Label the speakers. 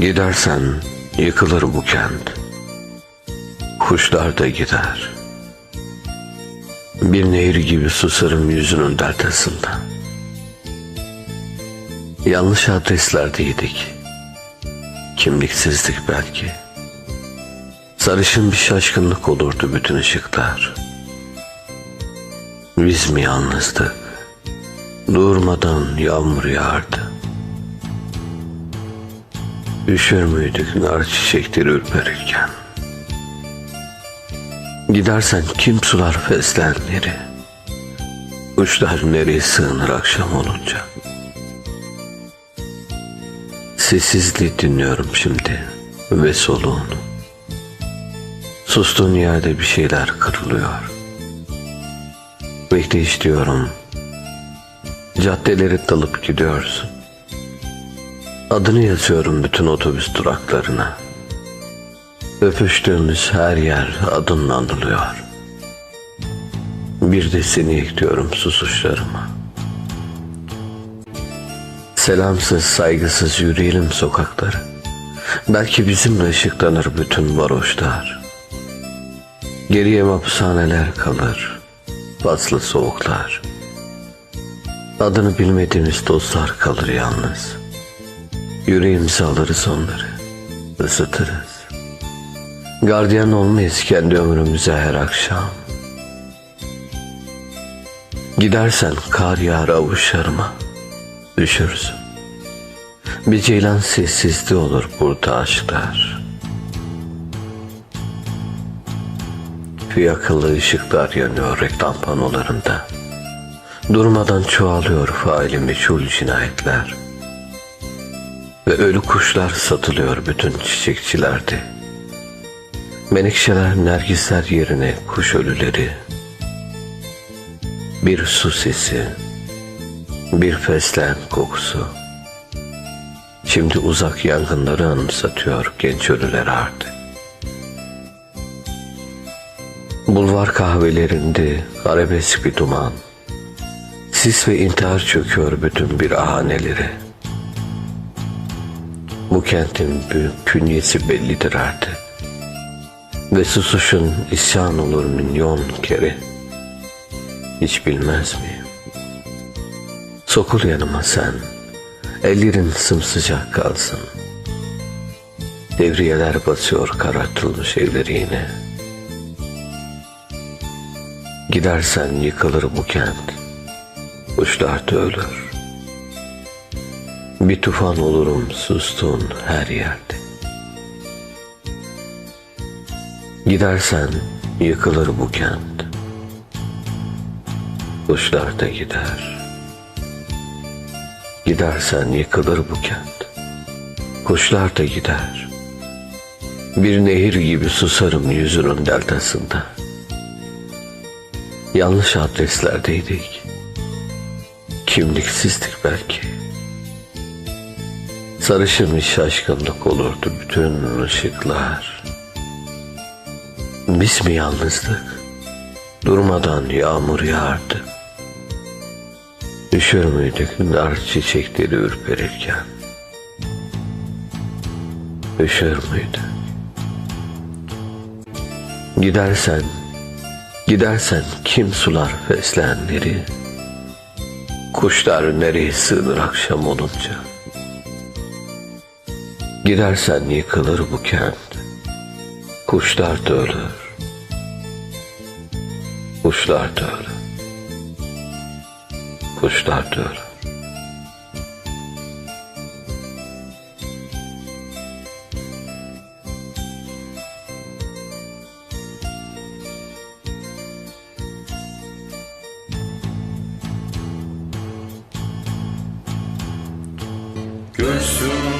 Speaker 1: Gidersen yıkılır bu kent. Kuşlar da gider. Bir nehir gibi susarım yüzünün deltasında. Yanlış adreslerdeydik. Kimliksizdik belki. Sarışın bir şaşkınlık olurdu bütün ışıklar. Biz mi yalnızdık? Durmadan yağmur yağardı. Üşür müydük nar çiçekleri ürperirken? Gidersen kim sular feslenleri? Kuşlar nereye sığınır akşam olunca? Sessizliği dinliyorum şimdi ve soluğunu. Sustuğun yerde bir şeyler kırılıyor. Bekleyiş diyorum. Caddeleri dalıp gidiyorsun. Adını yazıyorum bütün otobüs duraklarına. Öpüştüğümüz her yer adınla anılıyor. Bir de seni ekliyorum susuşlarıma. Selamsız, saygısız yürüyelim sokakları. Belki bizimle ışıklanır bütün varoşlar. Geriye hapishaneler kalır, paslı soğuklar. Adını bilmediğimiz dostlar kalır yalnız. Yüreğimize alırız onları, ısıtırız. Gardiyan olmayız kendi ömrümüze her akşam. Gidersen kar yağar avuçlarıma, düşürsün. Bir ceylan sessizliği olur burada aşklar. Fiyakalı ışıklar yanıyor reklam panolarında. Durmadan çoğalıyor faili meçhul cinayetler. Ölü kuşlar satılıyor bütün çiçekçilerde. Menekşeler, nergisler yerine kuş ölüleri. Bir su sesi, bir fesleğen kokusu. Şimdi uzak yangınları anımsatıyor genç ölüler artık. Bulvar kahvelerinde arabesk bir duman. Sis ve intihar çöküyor bütün bir ahaneleri. Bu kentin büyük künyesi bellidir artık. Ve susuşun isyan olur milyon kere. Hiç bilmez miyim? Sokul yanıma sen. Ellerin sımsıcak kalsın. Devriyeler basıyor karartılmış evleri yine. Gidersen yıkılır bu kent. Kuşlar da ölür. Bir tufan olurum sustuğun her yerde. Gidersen yıkılır bu kent. Kuşlar da gider. Gidersen yıkılır bu kent. Kuşlar da gider. Bir nehir gibi susarım yüzünün deltasında. Yanlış adreslerdeydik. Kimliksizdik belki. Sarışın bir şaşkınlık olurdu bütün ışıklar. Biz mi yalnızdık? Durmadan yağmur yağardı. Üşür müydük nar çiçekleri ürperirken? Üşür müydük? Gidersen, gidersen kim sular fesleğenleri? Kuşlar nereye sığınır akşam olunca? Gidersen yıkılır bu kent. Kuşlar da ölür. Kuşlar da ölür. Kuşlar da ölür.
Speaker 2: Göğsüm